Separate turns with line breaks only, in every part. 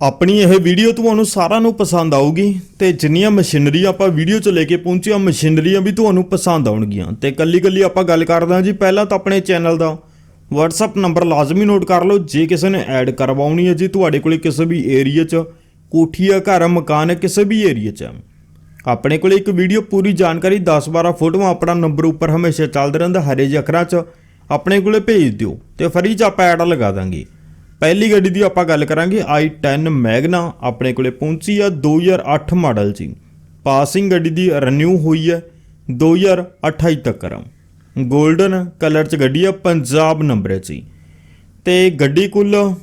ਆਪਣੀ ਇਹ ਵੀਡੀਓ ਤੁਹਾਨੂੰ ਸਾਰਿਆਂ ਨੂੰ ਪਸੰਦ ਆਊਗੀ ਤੇ ਜਿੰਨੀਆਂ ਮਸ਼ੀਨਰੀ ਆਪਾਂ ਵੀਡੀਓ 'ਚ ਲੈ ਕੇ ਪਹੁੰਚੀਆਂ ਮਸ਼ੀਨਰੀਆਂ ਵੀ ਤੁਹਾਨੂੰ ਪਸੰਦ ਆਉਣਗੀਆਂ। ਤੇ ਕੱਲੀ ਕੱਲੀ ਆਪਾਂ ਗੱਲ ਕਰਦੇ ਹਾਂ ਜੀ, ਪਹਿਲਾਂ ਤਾਂ ਆਪਣੇ ਚੈਨਲ ਦਾ WhatsApp ਨੰਬਰ ਲਾਜ਼ਮੀ ਨੋਟ ਕਰ ਲਓ, ਜੇ ਕਿਸੇ ਨੇ ਐਡ ਕਰਵਾਉਣੀ ਹੈ ਜੀ ਤੁਹਾਡੇ ਕੋਲੇ ਕਿਸੇ ਵੀ ਏਰੀਆ 'ਚ ਕੋਠੀ ਆ ਘਰ, ਮਕਾਨ ਹੈ ਕਿਸੇ ਵੀ ਏਰੀਆ 'ਚ। ਆਪਣੇ ਕੋਲੇ ਇੱਕ ਵੀਡੀਓ ਪੂਰੀ ਜਾਣਕਾਰੀ 10-12 ਫੋਟੋਆਂ ਆਪਣਾ ਨੰਬਰ ਉੱਪਰ ਹਮੇਸ਼ਾ ਚੱਲਦਾ ਰਹਿੰਦਾ, ਹਰੇ ਜਿਹੇ ਅੱਖਰਾਂ 'ਚ। ਆਪਣੇ ਕੋਲੇ ਭੇਜ ਦਿਓ ਤੇ ਫਰੀ 'ਚ ਆਪਾਂ ਐਡ ਲਗਾ ਦਾਂਗੇ। ਪਹਿਲੀ ਗੱਡੀ ਦੀ ਆਪਾਂ ਗੱਲ ਕਰਾਂਗੇ i10 ਮੈਗਨਾ, ਆਪਣੇ ਕੋਲੇ ਪਹੁੰਚੀ ਆ 2008 ਮਾਡਲ ਜੀ। ਪਾਸਿੰਗ ਗੱਡੀ ਦੀ ਰੀਨਿਊ ਹੋਈ ਹੈ 2028 ਤੱਕ 골ਡਨ ਕਲਰ 'ਚ ਗੱਡੀ ਆ, ਪੰਜਾਬ ਨੰਬਰ 'ਚ ਜੀ। ਤੇ ਗੱਡੀ ਕੁੱਲ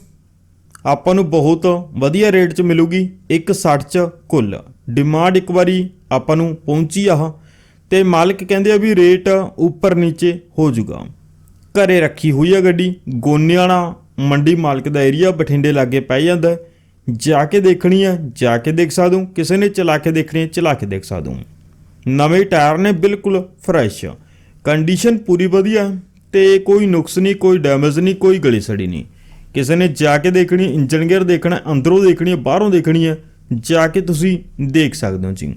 ਆਪਾਂ ਨੂੰ ਬਹੁਤ ਵਧੀਆ ਰੇਟ 'ਚ ਮਿਲੂਗੀ 160 'ਚ ਕੁੱਲ। ਡਿਮਾਂਡ ਇੱਕ ਵਾਰੀ ਆਪਾਂ ਨੂੰ ਪਹੁੰਚੀ ਆਹ ਤੇ ਮਾਲਕ ਕਹਿੰਦੇ ਆ ਵੀ ਰੇਟ ਉੱਪਰ ਨੀਚੇ ਹੋ ਜਾਊਗਾ ਘਰੇ ਰੱਖੀ ਹੋਈ ਆ ਗੱਡੀ, ਗੋਨਿਆਣਾ ਮੰਡੀ ਮਾਲਕ ਦਾ ਏਰੀਆ ਬਠਿੰਡੇ ਲਾਗੇ ਪੈ ਜਾਂਦਾ ਜਾ ਕੇ ਦੇਖਣੀ ਆ, ਜਾ ਕੇ ਦੇਖ ਸਕਦਾ ਕਿਸੇ ਨੇ ਚਲਾ ਕੇ ਦੇਖਣੀ ਹੈ ਚਲਾ ਕੇ ਦੇਖ ਸਕਦਾ ਨਵੇਂ ਟਾਇਰ ਨੇ ਬਿਲਕੁਲ ਫਰੈਸ਼। ਕੰਡੀਸ਼ਨ ਪੂਰੀ ਵਧੀਆ, ਤੇ ਕੋਈ ਨੁਕਸ ਨਹੀਂ, ਕੋਈ ਡੈਮੇਜ ਨਹੀਂ, ਕੋਈ ਗਲੀ ਸੜੀ ਨਹੀਂ। ਕਿਸੇ ਨੇ ਜਾ ਕੇ ਦੇਖਣੀ ਇੰਜਨ ਗੇਅਰ ਦੇਖਣਾ, ਅੰਦਰੋਂ ਦੇਖਣੀ ਹੈ ਬਾਹਰੋਂ ਦੇਖਣੀ ਹੈ ਜਾ ਕੇ ਤੁਸੀਂ ਦੇਖ ਸਕਦੇ ਹੋ ਜੀ।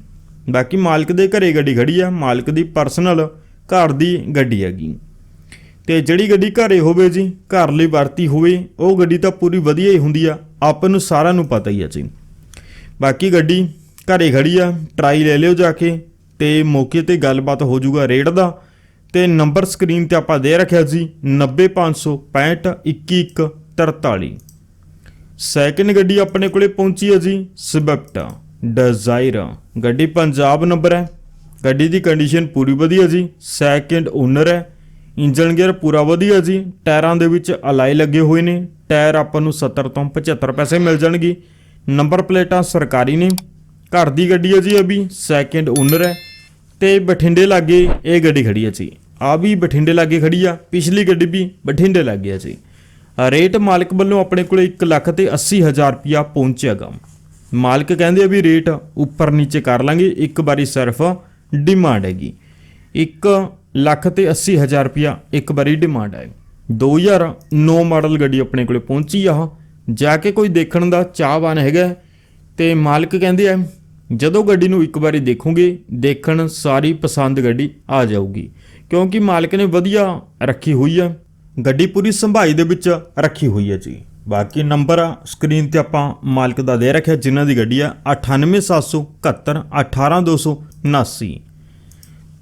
ਬਾਕੀ ਮਾਲਕ ਦੇ ਘਰੇ ਗੱਡੀ ਖੜੀ ਆ, ਮਾਲਕ ਦੀ ਪਰਸਨਲ ਘਰ ਦੀ ਗੱਡੀ ਹੈਗੀ। ਤੇ ਜਿਹੜੀ ਗੱਡੀ ਘਰੇ ਹੋਵੇ ਜੀ, ਘਰ ਲਈ ਵਰਤੀ ਹੋਵੇ, ਉਹ ਗੱਡੀ ਤਾਂ ਪੂਰੀ ਵਧੀਆ ਹੀ ਹੁੰਦੀ ਆ। ਆਪਾਂ ਨੂੰ ਸਾਰਿਆਂ ਨੂੰ ਪਤਾ ਹੀ ਆ ਜੀ। ਬਾਕੀ ਗੱਡੀ ਘਰੇ ਖੜੀ ਆ ਟਰਾਈ ਲੈ ਲਿਓ ਜਾ ਕੇ ਤੇ ਮੌਕੇ ਤੇ ਗੱਲਬਾਤ ਹੋ ਜਾਊਗਾ ਰੇਟ ਦਾ। ਤੇ ਨੰਬਰ ਸਕਰੀਨ ਤੇ ਆਪਾਂ ਦੇ ਰੱਖਿਆ ਜੀ 905652143 ਸੈਕਿੰਡ ਗੱਡੀ ਆਪਣੇ ਕੋਲੇ ਪਹੁੰਚੀ ਹੈ ਜੀ, ਸਵਿਫਟ ਡਿਜ਼ਾਇਰ। ਗੱਡੀ ਪੰਜਾਬ ਨੰਬਰ ਹੈ। ਗੱਡੀ ਦੀ ਕੰਡੀਸ਼ਨ ਪੂਰੀ ਵਧੀਆ ਜੀ ਸੈਕਿੰਡ ਓਨਰ ਹੈ। ਇੰਜਨ ਗੇਅਰ ਪੂਰਾ ਵਧੀਆ ਜੀ, ਟਾਇਰਾਂ ਦੇ ਵਿੱਚ ਅਲਾਈ ਲੱਗੇ ਹੋਏ ਨੇ, ਟਾਇਰ ਆਪਾਂ ਨੂੰ 70 ਤੋਂ 75 ਪੈਸੇ ਮਿਲ ਜਾਣਗੇ। ਨੰਬਰ ਪਲੇਟਾਂ ਸਰਕਾਰੀ ਨੇ, ਘਰ ਦੀ ਗੱਡੀ ਹੈ ਜੀ ਅਭੀ ਸੈਕਿੰਡ ਓਨਰ ਹੈ। ਤੇ ਬਠਿੰਡੇ ਲਾਗੇ ਇਹ ਗੱਡੀ ਖੜੀ ਹੈ ਜੀ। ਆ ਵੀ ਬਠਿੰਡੇ ਲਾਗੇ ਖੜੀ ਆ, ਪਿਛਲੀ ਗੱਡੀ ਵੀ ਬਠਿੰਡੇ ਲਾਗੇ ਹੈ ਜੀ। ਰੇਟ ਮਾਲਕ ਵੱਲੋਂ ਆਪਣੇ ਕੋਲੇ 1 ਲੱਖ ਤੇ 80 ਹਜ਼ਾਰ ਰੁਪਿਆ ਪਹੁੰਚਿਆਗਾ ਮਾਲਕ ਕਹਿੰਦੇ ਆ ਵੀ ਰੇਟ ਉੱਪਰ ਨੀਚੇ ਕਰ ਲਾਂਗੇ, ਇੱਕ ਵਾਰੀ ਸਿਰਫ ਡਿਮਾਂਡ ਹੈਗੀ। 1 ਲੱਖ ਤੇ 80 ਹਜ਼ਾਰ ਰੁਪਿਆ ਇੱਕ ਵਾਰੀ ਡਿਮਾਂਡ ਹੈ 2009 ਮਾਡਲ ਗੱਡੀ ਆਪਣੇ ਕੋਲੇ ਪਹੁੰਚੀ ਆ ਜਾ ਕੇ ਕੋਈ ਦੇਖਣ ਦਾ ਚਾਹਵਾਨ ਹੈਗਾ ਹੈ ਤੇ ਮਾਲਕ ਕਹਿੰਦੇ ਆ, ਜਦੋਂ ਗੱਡੀ ਨੂੰ ਇੱਕ ਵਾਰੀ ਦੇਖੋਗੇ, ਦੇਖਣ ਸਾਰੀ ਪਸੰਦ ਗੱਡੀ ਆ ਜਾਊਗੀ। ਕਿਉਂਕਿ ਮਾਲਕ ਨੇ ਵਧੀਆ ਰੱਖੀ ਹੋਈ ਆ। ਗੱਡੀ ਪੂਰੀ ਸੰਭਾਈ ਦੇ ਵਿੱਚ ਰੱਖੀ ਹੋਈ ਹੈ ਜੀ। ਬਾਕੀ ਨੰਬਰ ਆ ਸਕਰੀਨ ਤੇ ਆਪਾਂ ਮਾਲਕ ਦਾ ਦੇ ਰੱਖਿਆ, ਜਿਨ੍ਹਾਂ ਦੀ ਗੱਡੀ ਆ 98771 18279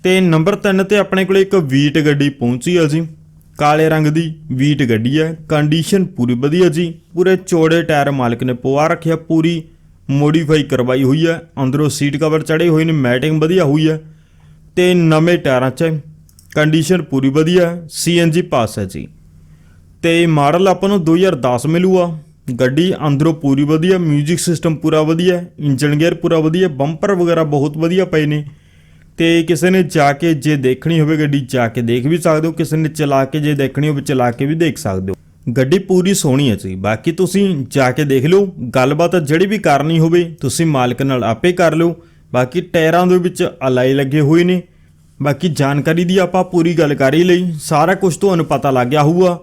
ਤੇ ਨੰਬਰ 3 ਤੇ ਆਪਣੇ ਕੋਲ ਇੱਕ ਵੀਟ ਗੱਡੀ ਪਹੁੰਚੀ ਆ ਜੀ। ਕਾਲੇ ਰੰਗ ਦੀ ਵੀਟ ਗੱਡੀ ਹੈ ਕੰਡੀਸ਼ਨ ਪੂਰੀ ਵਧੀਆ ਜੀ। ਪੂਰੇ ਚੌੜੇ ਟਾਇਰ ਮਾਲਕ ਨੇ ਪਵਾ ਰੱਖਿਆ। ਪੂਰੀ ਮੋਡੀਫਾਈ ਕਰਵਾਈ ਹੋਈ ਹੈ ਅੰਦਰੋਂ ਸੀਟ ਕਵਰ ਚੜੇ ਹੋਏ ਨੇ। ਮੈਟਿੰਗ ਵਧੀਆ ਹੋਈ ਹੈ ਤੇ ਨਵੇਂ ਟਾਇਰਾਂ 'ਚ ਕੰਡੀਸ਼ਨ ਪੂਰੀ ਵਧੀਆ। ਹੈ ਸੀਐਨਜੀ ਪਾਸ ਹੈ ਜੀ। ਤੇ ਮਾਡਲ ਆਪਾਂ ਨੂੰ 2010 ਮਿਲੂਗਾ ਗੱਡੀ ਅੰਦਰੋਂ ਪੂਰੀ ਵਧੀਆ। 뮤직 ਸਿਸਟਮ ਪੂਰਾ ਵਧੀਆ। ਇੰਜਨ ਗੇਅਰ ਪੂਰਾ ਵਧੀਆ। ਬੰਪਰ ਵਗੈਰਾ ਬਹੁਤ ਵਧੀਆ ਪਏ ਨੇ। ਤੇ ਕਿਸੇ ਨੇ ਜਾ ਕੇ ਜੇ ਦੇਖਣੀ ਹੋਵੇ ਗੱਡੀ ਜਾ ਕੇ ਦੇਖ ਵੀ ਸਕਦੇ ਹੋ, ਕਿਸੇ ਨੇ ਚਲਾ ਕੇ ਜੇ ਦੇਖਣੀ ਹੋਵੇ ਚਲਾ ਕੇ ਵੀ ਦੇਖ ਸਕਦੇ ਹੋ। ਗੱਡੀ ਪੂਰੀ ਸੋਹਣੀ ਹੈ ਜੀ। ਬਾਕੀ ਤੁਸੀਂ ਜਾ ਕੇ ਦੇਖ ਲਓ। ਗੱਲਬਾਤ ਜਿਹੜੀ ਵੀ ਕਰਨੀ ਹੋਵੇ ਤੁਸੀਂ ਮਾਲਕ ਨਾਲ ਆਪੇ ਕਰ ਲਓ। ਬਾਕੀ ਟਾਇਰਾਂ ਦੇ ਵਿੱਚ ਅਲਾਈ ਲੱਗੇ ਹੋਏ ਨੇ। ਬਾਕੀ ਜਾਣਕਾਰੀ ਦੀ ਆਪਾਂ ਪੂਰੀ ਗੱਲ ਕਰ ਹੀ ਲਈ। ਸਾਰਾ ਕੁਝ ਤੁਹਾਨੂੰ ਪਤਾ ਲੱਗ ਗਿਆ ਹੋਊਗਾ।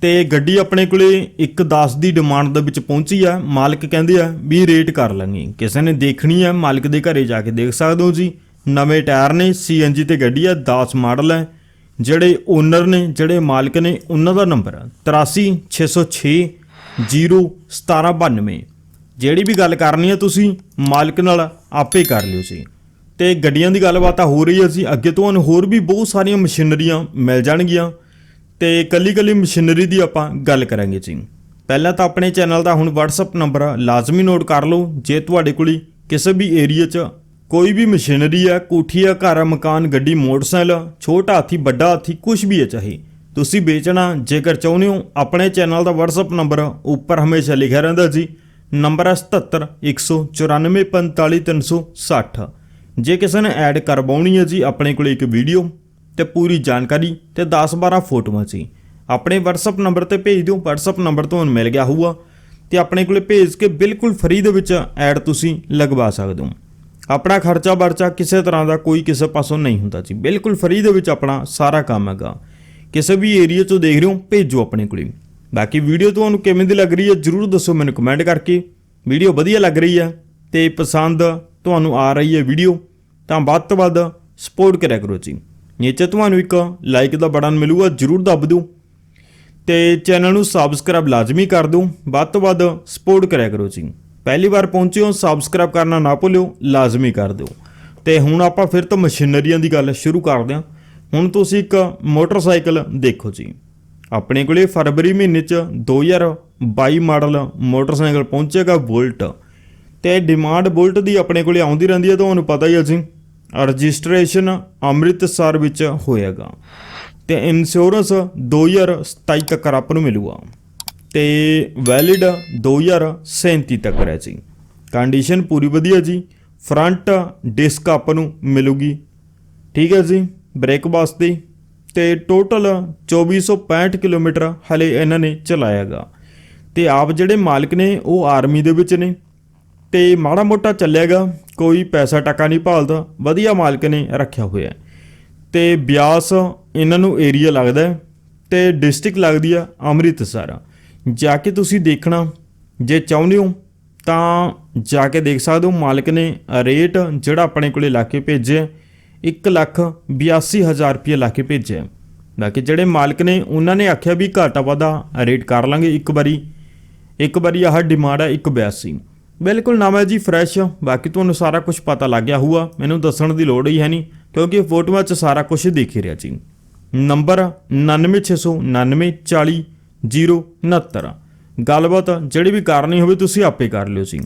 ਤੇ ਗੱਡੀ ਆਪਣੇ ਕੋਲੇ 1.10 ਦੀ ਡਿਮਾਂਡ ਦੇ ਵਿੱਚ ਪਹੁੰਚੀ ਆ। ਮਾਲਕ ਕਹਿੰਦੇ ਆ ਵੀ ਰੇਟ ਕਰ ਲਾਂਗੇ। ਕਿਸੇ ਨੇ ਦੇਖਣੀ ਆ, ਮਾਲਕ ਦੇ ਘਰੇ ਜਾ ਕੇ ਦੇਖ ਸਕਦੇ ਹੋ ਜੀ। ਨਵੇਂ ਟਾਇਰ ਨੇ ਸੀਐਨਜੀ ਤੇ ਗੱਡੀ ਆ 10 ਮਾਡਲ ਹੈ। ਜਿਹੜੇ ਓਨਰ ਨੇ, ਜਿਹੜੇ ਮਾਲਕ ਨੇ, ਉਹਨਾਂ ਦਾ ਨੰਬਰ 83606 01792 ਜਿਹੜੀ ਵੀ ਗੱਲ ਕਰਨੀ ਹੈ ਤੁਸੀਂ ਮਾਲਕ ਨਾਲ ਆਪੇ ਕਰ ਲਿਓ ਜੀ। ਤੇ ਗੱਡੀਆਂ ਦੀ ਗੱਲਬਾਤ ਤਾਂ ਹੋ ਰਹੀ ਹੈ ਜੀ, ਅੱਗੇ ਤੁਹਾਨੂੰ ਹੋਰ ਵੀ ਬਹੁਤ ਸਾਰੀਆਂ ਮਸ਼ੀਨਰੀਆਂ ਮਿਲ ਜਾਣਗੀਆਂ। ਤੇ ਕੱਲੀ ਕੱਲੀ ਮਸ਼ੀਨਰੀ ਦੀ ਆਪਾਂ ਗੱਲ ਕਰਾਂਗੇ ਜੀ। ਪਹਿਲਾਂ ਤਾਂ ਆਪਣੇ ਚੈਨਲ ਦਾ ਹੁਣ WhatsApp ਨੰਬਰ ਲਾਜ਼ਮੀ ਨੋਟ ਕਰ ਲਓ। ਜੇ ਤੁਹਾਡੇ ਕੋਲ ਕਿਸੇ ਵੀ ਏਰੀਆ 'ਚ ਕੋਈ ਵੀ ਮਸ਼ੀਨਰੀ ਆ, ਕੋਠੀ ਆ, ਘਰ ਆ, ਮਕਾਨ, ਗੱਡੀ, ਮੋਟਰਸਾਈਕਲ, ਛੋਟਾ ਹਾਥੀ, ਵੱਡਾ ਹਾਥੀ ਕੁਝ ਵੀ ਹੈ ਚਾਹੇ। ਤੁਸੀਂ ਵੇਚਣਾ, ਜੇਕਰ ਚਾਹੁੰਦੇ ਹੋ, ਆਪਣੇ ਚੈਨਲ ਦਾ WhatsApp ਨੰਬਰ ਉੱਪਰ ਹਮੇਸ਼ਾ ਲਿਖਿਆ ਰਹਿੰਦਾ ਜੀ। ਨੰਬਰ ਹੈ 77 194 45 360 ਜੇ ਕਿਸੇ ਨੇ ਐਡ ਕਰਵਾਉਣੀ ਹੈ ਜੀ, ਆਪਣੇ ਕੋਲ ਇੱਕ ਵੀਡੀਓ ਤੇ ਪੂਰੀ ਜਾਣਕਾਰੀ ਤੇ 10-12 ਫੋਟੋਆਂ ਸੀ ਆਪਣੇ WhatsApp ਨੰਬਰ ਤੇ ਭੇਜ ਦਿਓ, WhatsApp ਨੰਬਰ ਤੁਹਾਨੂੰ ਮਿਲ ਗਿਆ ਹੋਊਗਾ। ਤੇ ਆਪਣੇ ਕੋਲੇ ਭੇਜ ਕੇ ਬਿਲਕੁਲ ਫ੍ਰੀ ਦੇ ਵਿੱਚ ਐਡ ਤੁਸੀਂ ਲਗਵਾ ਸਕਦੇ ਹੋ। ਆਪਣਾ ਖਰਚਾ ਵਰਚਾ ਕਿਸੇ ਤਰ੍ਹਾਂ ਦਾ ਕੋਈ ਕਿਸੇ ਪਾਸੋਂ ਨਹੀਂ ਹੁੰਦਾ ਜੀ। ਬਿਲਕੁਲ ਫਰੀ ਦੇ ਵਿੱਚ ਆਪਣਾ ਸਾਰਾ ਕੰਮ ਹੈਗਾ। ਕਿਸੇ ਵੀ ਏਰੀਆ 'ਚੋਂ ਦੇਖ ਰਹੇ ਹੋ, ਭੇਜੋ ਆਪਣੇ ਕੋਲੇ। ਬਾਕੀ ਵੀਡੀਓ ਤੁਹਾਨੂੰ ਕਿਵੇਂ ਦੀ ਲੱਗ ਰਹੀ ਹੈ, ਜਰੂਰ ਦੱਸੋ ਮੈਨੂੰ ਕਮੈਂਟ ਕਰਕੇ। ਵੀਡੀਓ ਵਧੀਆ ਲੱਗ ਰਹੀ ਹੈ ਤੇ ਪਸੰਦ ਤੁਹਾਨੂੰ ਆ ਰਹੀ ਹੈ ਵੀਡੀਓ ਤਾਂ ਵੱਧ ਤੋਂ ਵੱਧ ਸਪੋਰਟ ਕਰਿਆ ਕਰੋ ਜੀ। ਨੀਚੇ ਤੁਹਾਨੂੰ ਇੱਕ ਲਾਈਕ ਦਾ ਬਟਨ ਮਿਲੂਗਾ, ਜਰੂਰ ਦਬ ਦਿਓ। ਤੇ ਚੈਨਲ ਨੂੰ ਸਬਸਕ੍ਰਾਈਬ ਲਾਜ਼ਮੀ ਕਰ ਦਿਓ। ਵੱਧ ਤੋਂ ਵੱਧ ਸਪੋਰਟ ਕਰਿਆ ਕਰੋ ਜੀ। ਪਹਿਲੀ ਵਾਰ ਪਹੁੰਚੇ ਹੋ ਸਬਸਕ੍ਰਾਈਬ ਕਰਨਾ ਨਾ ਭੁੱਲਿਓ, ਲਾਜ਼ਮੀ ਕਰ ਦਿਓ। ਤੇ ਹੁਣ ਆਪਾਂ ਫਿਰ ਤੋਂ ਮਸ਼ੀਨਰੀਆਂ ਦੀ ਗੱਲ ਸ਼ੁਰੂ ਕਰਦੇ ਹਾਂ। ਹੁਣ ਤੁਸੀਂ ਇੱਕ ਮੋਟਰਸਾਈਕਲ ਦੇਖੋ ਜੀ। ਆਪਣੇ ਕੋਲੇ ਫਰਵਰੀ ਮਹੀਨੇ ਚ 2022 ਮਾਡਲ ਮੋਟਰਸਾਈਕਲ ਪਹੁੰਚੇਗਾ ਬੁਲਟ। ਤੇ ਡਿਮਾਂਡ ਬੁਲਟ ਦੀ ਆਪਣੇ ਕੋਲੇ ਆਉਂਦੀ ਰਹਿੰਦੀ ਹੈ, ਤੁਹਾਨੂੰ ਪਤਾ ਹੀ ਹੈ ਜੀ। ਰਜਿਸਟ੍ਰੇਸ਼ਨ ਅੰਮ੍ਰਿਤਸਰ ਵਿੱਚ ਹੋਏਗਾ। ਤੇ ਇੰਸ਼ੋਰੈਂਸ 2027 ਤੱਕ ਆਪਾਂ ਨੂੰ ਮਿਲੂਗਾ। ਤੇ ਵੈਲਿਡ 2037 ਤੱਕ ਹੈ ਜੀ। ਕੰਡੀਸ਼ਨ ਪੂਰੀ ਵਧੀਆ ਜੀ। ਫਰੰਟ ਡਿਸਕ ਆਪਾਂ ਨੂੰ ਮਿਲੂਗੀ। ਠੀਕ ਹੈ ਜੀ ਬ੍ਰੇਕ ਵਾਸਤੇ। ਤੇ ਟੋਟਲ 2465 ਕਿਲੋਮੀਟਰ ਹਲੇ ਇਹਨਾਂ ਨੇ ਚਲਾਇਆਗਾ ਤੇ ਆਪ ਜਿਹੜੇ ਮਾਲਕ ਨੇ, ਉਹ ਆਰਮੀ ਦੇ ਵਿੱਚ ਨੇ। ਤੇ ਮਾੜਾ ਮੋਟਾ ਚੱਲਿਆਗਾ ਕੋਈ ਪੈਸਾ ਟਕਾ ਨਹੀਂ ਭਾਲਦਾ। ਵਧੀਆ ਮਾਲਕ ਨੇ ਰੱਖਿਆ ਹੋਇਆ ਹੈ। ਤੇ ਬਿਆਸ ਇਹਨਾਂ ਨੂੰ ਏਰੀਆ ਲੱਗਦਾ ਹੈ। ਤੇ ਡਿਸਟ੍ਰਿਕਟ ਲੱਗਦੀ ਆ ਅੰਮ੍ਰਿਤਸਰ। ਜਾ ਕੇ ਤੁਸੀਂ ਦੇਖਣਾ। ਜੇ ਚਾਹੁੰਦੇ ਹੋ ਤਾਂ ਜਾ ਕੇ ਦੇਖ ਸਕਦੇ ਹੋ। ਮਾਲਕ ਨੇ ਰੇਟ ਜਿਹੜਾ ਆਪਣੇ ਕੋਲੇ ਲਾ ਕੇ ਭੇਜਿਆ ਇੱਕ ਲੱਖ ਬਿਆਸੀ ਹਜ਼ਾਰ ਰੁਪਏ ਲਾ ਕੇ ਭੇਜਿਆ ਬਾਕੀ ਜਿਹੜੇ ਮਾਲਕ ਨੇ, ਉਹਨਾਂ ਨੇ ਆਖਿਆ ਵੀ ਘਾਟਾ ਵਾਧਾ ਰੇਟ ਕਰ ਲਾਂਗੇ ਇੱਕ ਵਾਰੀ। ਇੱਕ ਵਾਰੀ ਆਹ ਡਿਮਾਂਡ ਹੈ 182 ਬਿਲਕੁਲ ਨਵਾਂ ਜੀ ਫਰੈਸ਼ ਬਾਕੀ ਤੁਹਾਨੂੰ ਸਾਰਾ ਕੁਝ ਪਤਾ ਲੱਗ ਗਿਆ ਹੋਊਗਾ। ਮੈਨੂੰ ਦੱਸਣ ਦੀ ਲੋੜ ਹੀ ਹੈ ਨਹੀਂ, ਕਿਉਂਕਿ ਫੋਟੋਆਂ 'ਚ ਸਾਰਾ ਕੁਝ ਦਿਖ ਰਿਹਾ ਜੀ। ਨੰਬਰ 9960940069 ਗੱਲਬਾਤ ਜਿਹੜੀ ਵੀ ਕਰਨੀ ਹੋਵੇ ਤੁਸੀਂ ਆਪੇ ਕਰ ਲਿਓ ਜੀ।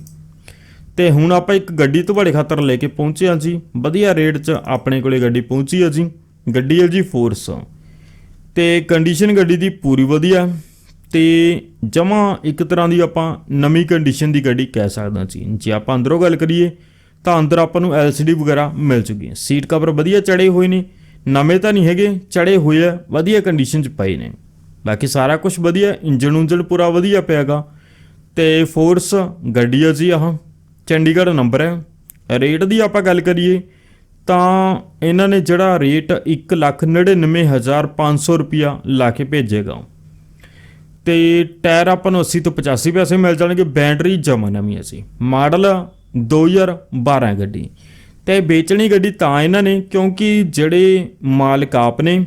ਤੇ ਹੁਣ ਆਪਾਂ ਇੱਕ ਗੱਡੀ ਤੁਹਾਡੇ ਖਾਤਰ ਲੈ ਕੇ ਪਹੁੰਚੇ ਹਾਂ ਜੀ। ਵਧੀਆ ਰੇਟ 'ਚ ਆਪਣੇ ਕੋਲੇ ਗੱਡੀ ਪਹੁੰਚੀ ਆ ਜੀ। ਗੱਡੀ ਹੈ ਜੀ ਫੋਰਸ ਤੇ ਕੰਡੀਸ਼ਨ ਗੱਡੀ ਦੀ ਪੂਰੀ ਵਧੀਆ। ਤੇ ਜਮਾ ਇੱਕ ਤਰ੍ਹਾਂ ਦੀ ਆਪਾਂ ਨਵੀਂ ਕੰਡੀਸ਼ਨ ਦੀ ਗੱਡੀ ਕਹਿ ਸਕਦੇ ਹਾਂ ਜੀ। ਜੇ ਆਪਾਂ ਅੰਦਰੋਂ ਗੱਲ ਕਰੀਏ, ਤਾਂ ਅੰਦਰ ਆਪਾਂ ਨੂੰ LCD ਵਗੈਰਾ ਮਿਲ ਚੁੱਕੀ ਹੈ। ਸੀਟ ਕਵਰ ਵਧੀਆ ਚੜੇ ਹੋਏ ਨੇ। ਨਵੇਂ ਤਾਂ ਨਹੀਂ ਹੈਗੇ, ਚੜੇ ਹੋਏ ਆ, ਵਧੀਆ ਕੰਡੀਸ਼ਨ 'ਚ ਪਏ ਨੇ। ਬਾਕੀ ਸਾਰਾ ਕੁਝ ਵਧੀਆ ਇੰਜਨ ਉਂਜਨ ਪੂਰਾ ਵਧੀਆ ਪਿਆਗਾ। ਤੇ ਫੋਰਸ ਗੱਡੀ ਆ ਜੀ ਆਹ, ਚੰਡੀਗੜ੍ਹ ਨੰਬਰ ਹੈ। ਰੇਟ ਦੀ ਆਪਾਂ ਗੱਲ ਕਰੀਏ, ਤਾਂ ਇਹਨਾਂ ਨੇ ਜਿਹੜਾ ਰੇਟ 199500 ਰੁਪਿਆ ਲਾ ਕੇ ਭੇਜੇਗਾ। ਤੇ ਟਾਇਰ ਆਪਾਂ ਨੂੰ 80 ਤੋਂ 85 ਪੈਸੇ ਮਿਲ ਜਾਣਗੇ ਬੈਟਰੀ ਜਮਾ ਨਵੀਂ ਹੈ ਜੀ। ਮਾਡਲ 2012 ਗੱਡੀ। ਤੇ ਵੇਚਣੀ ਗੱਡੀ ਤਾਂ ਇਹਨਾਂ ਨੇ, ਕਿਉਂਕਿ ਜਿਹੜੇ ਮਾਲਕ ਆਪ ਨੇ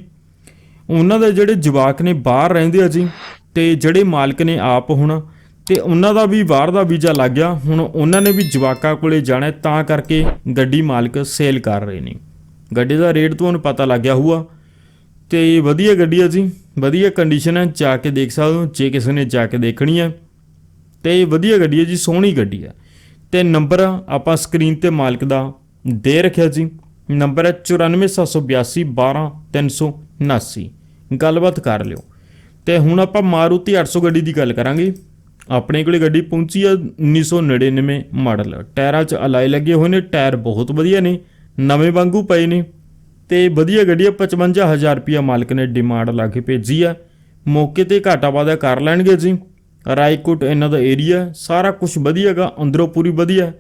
ਉਹਨਾਂ ਦੇ ਜਿਹੜੇ ਜਵਾਕ ਨੇ ਬਾਹਰ ਰਹਿੰਦੇ ਆ ਜੀ, ਤੇ ਜਿਹੜੇ ਮਾਲਕ ਨੇ ਆਪ ਹੁਣ, ਤੇ ਉਹਨਾਂ ਦਾ ਵੀ ਬਾਹਰ ਦਾ ਵੀਜ਼ਾ ਲੱਗ ਗਿਆ, ਹੁਣ ਉਹਨਾਂ ਨੇ ਵੀ ਜਵਾਕਾਂ ਕੋਲੇ ਜਾਣਾ ਤਾਂ ਕਰਕੇ ਗੱਡੀ ਮਾਲਕ ਸੇਲ ਕਰ ਰਹੇ ਨੇ। ਗੱਡੀ ਦਾ ਰੇਟ ਤੁਹਾਨੂੰ ਪਤਾ ਲੱਗ ਗਿਆ ਹੋਊਗਾ। ਤੇ ਵਧੀਆ ਗੱਡੀ ਹੈ ਜੀ, ਵਧੀਆ ਕੰਡੀਸ਼ਨ ਹੈ, ਜਾ ਕੇ ਦੇਖ ਸਕਦੇ ਹੋ, ਜੇ ਕਿਸੇ ਨੇ ਜਾ ਕੇ ਦੇਖਣੀ ਹੈ। ਤੇ ਵਧੀਆ ਗੱਡੀ ਹੈ ਜੀ, ਸੋਹਣੀ ਗੱਡੀ ਹੈ। ਤੇ ਨੰਬਰ ਆਪਾਂ ਸਕਰੀਨ ਤੇ ਮਾਲਕ ਦਾ ਦੇ ਰੱਖਿਆ ਜੀ, ਨੰਬਰ ਹੈ 9476212379 ਗੱਲਬਾਤ ਕਰ ਲਿਓ। ਤੇ ਹੁਣ ਆਪਾਂ ਮਾਰੂਤੀ 800 ਗੱਡੀ ਦੀ ਗੱਲ ਕਰਾਂਗੇ। ਆਪਣੇ ਕੋਲੇ ਗੱਡੀ ਪਹੁੰਚੀ ਆ 1999 ਮਾਡਲ। ਟਾਇਰਾਂ 'ਚ ਅਲਾਈ ਲੱਗੇ ਹੋਏ ਨੇ, ਟਾਇਰ ਬਹੁਤ ਵਧੀਆ ਨੇ, ਨਵੇਂ ਵਾਂਗੂ ਪਏ ਨੇ। ਤੇ ਵਧੀਆ ਗੱਡੀ ਆ 55000 ਰੁਪਿਆ ਮਾਲਕ ਨੇ ਡਿਮਾਂਡ ਲਾ ਕੇ ਭੇਜੀ ਆ। ਮੌਕੇ ਤੇ ਘਾਟਾ ਵਾਧਾ ਕਰ ਲੈਣਗੇ ਜੀ। ਰਾਏਕੋਟ ਇਹਨਾਂ ਦਾ ਏਰੀਆ, ਸਾਰਾ ਕੁਝ ਵਧੀਆਗਾ ਅੰਦਰੋਂ ਪੂਰੀ ਵਧੀਆ।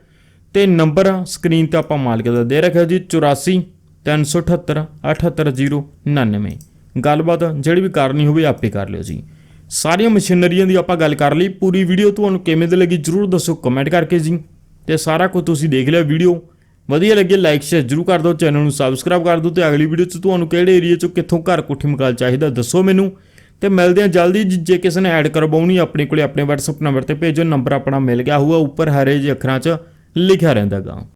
ਤੇ ਨੰਬਰ ਸਕਰੀਨ ਤੇ ਆਪਾਂ ਮਾਲਕ ਦਾ ਦੇ ਰੱਖਿਆ ਜੀ 84 378 78099 ਗੱਲਬਾਤ ਜਿਹੜੀ ਵੀ ਕਰਨੀ ਹੋਵੇ ਆਪੇ ਕਰ ਲਿਓ ਜੀ। ਸਾਰੀਆਂ ਮਸ਼ੀਨਰੀਆਂ ਦੀ ਆਪਾਂ ਗੱਲ ਕਰ ਲਈ ਪੂਰੀ ਵੀਡੀਓ ਤੁਹਾਨੂੰ ਕਿਵੇਂ ਦੀ ਲੱਗੀ ਜਰੂਰ ਦੱਸੋ ਕਮੈਂਟ ਕਰਕੇ ਜੀ। ਤੇ ਸਾਰਾ ਕੁਝ ਤੁਸੀਂ ਦੇਖ ਲਿਆ ਵੀਡੀਓ। ਵਧੀਆ ਲੱਗੇ ਲਾਈਕ ਸ਼ੇਅਰ ਜਰੂਰ ਕਰ ਦਿਓ ਚੈਨਲ ਨੂੰ ਸਬਸਕ੍ਰਾਈਬ ਕਰ ਦਿਓ ਤੇ ਅਗਲੀ ਵੀਡੀਓ 'ਚ ਤੁਹਾਨੂੰ ਕਿਹੜੇ ਏਰੀਆ 'ਚੋਂ ਕਿੱਥੋਂ ਘਰ ਕੋਠੀ ਮਕਾਨ ਚਾਹੀਦਾ ਦੱਸੋ ਮੈਨੂੰ। ਤੇ ਮਿਲਦੇ ਹਾਂ ਜਲਦੀ ਜੀ, ਜੇ ਕਿਸੇ ਨੇ ਐਡ ਕਰਵਾਉਣੀ ਆਪਣੇ ਕੋਲੇ ਆਪਣੇ WhatsApp ਨੰਬਰ ਤੇ ਭੇਜੋ ਨੰਬਰ ਆਪਣਾ ਮਿਲ ਗਿਆ ਹੋਊਗਾ ਉੱਪਰ ਹਰੇ ਜਿਹੇ ਅੱਖਰਾਂ 'ਚ ਲਿਖਿਆ ਰਹਿੰਦਾਗਾ